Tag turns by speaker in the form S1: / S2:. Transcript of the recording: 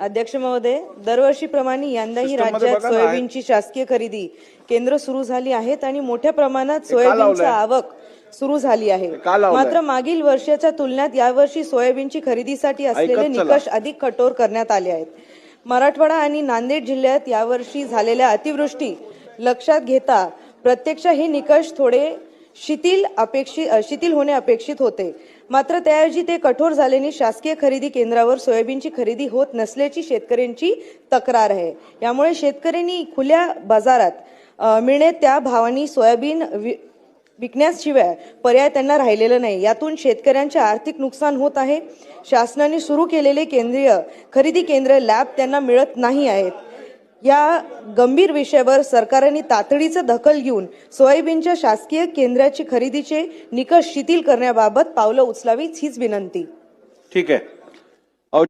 S1: अध्यक्ष महोदय दरवर्षीप्रमाणे यंदाही राज्यात सोयाबीनची शासकीय खरेदी केंद्र सुरू झाली आहेत आणि मोठ्या प्रमाणात सोयाबीनची? आवक सुरू झाली आहे? मात्र मागील वर्षाच्या तुलनेत यावर्षी सोयाबीनची खरेदीसाठी असलेले. निकष अधिक कठोर करण्यात आले आहेत मराठवाडा आणि नांदेड जिल्ह्यात यावर्षी झालेल्या अतिवृष्टी लक्षात घेता प्रत्यक्ष हे निकष थोडे शिथिल अपेक्षित शिथिल होणे अपेक्षित होते. मात्र त्याऐवजी ते कठोर झाल्याने शासकीय खरेदी केंद्रावर सोयाबीनची खरेदी होत नसल्याची शेतकऱ्यांची तक्रार आहे. यामुळे शेतकऱ्यांनी खुल्या बाजारात मिळणे त्या भावानी सोयाबीन वि- विकण्याशिवाय पर्याय त्यांना राहिलेला नाही. यातून शेतकऱ्यांचे आर्थिक नुकसान होत आहे. शासनाने सुरू केलेले केंद्रीय खरेदी केंद्र लॅब त्यांना मिळत नाही आहेत. या गंभीर विषयावर सरकारने तातडीचं दखल घेऊन सोयाबीनच्या शासकीय केंद्राची खरेदीचे निकष शिथिल करण्याबाबत पावलं उचलावीच हीच विनंती.
S2: ठीक आहे.